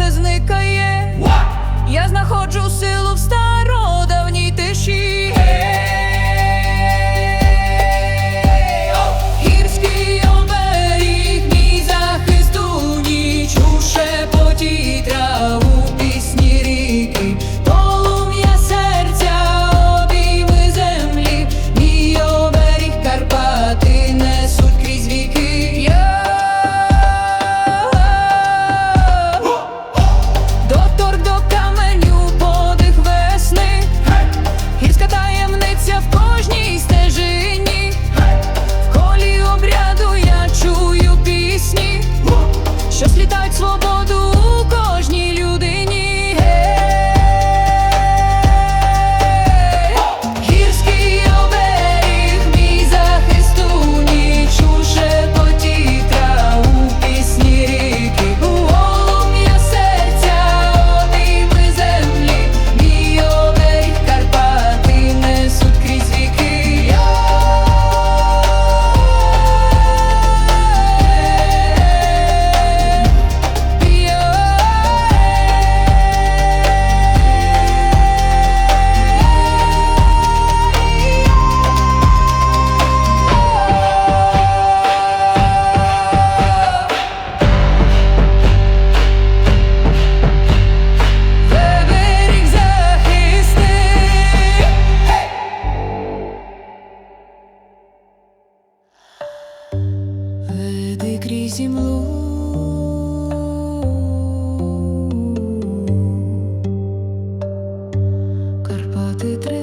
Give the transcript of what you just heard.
сонце зникає, я знаходжу силу в стародавній тиші. te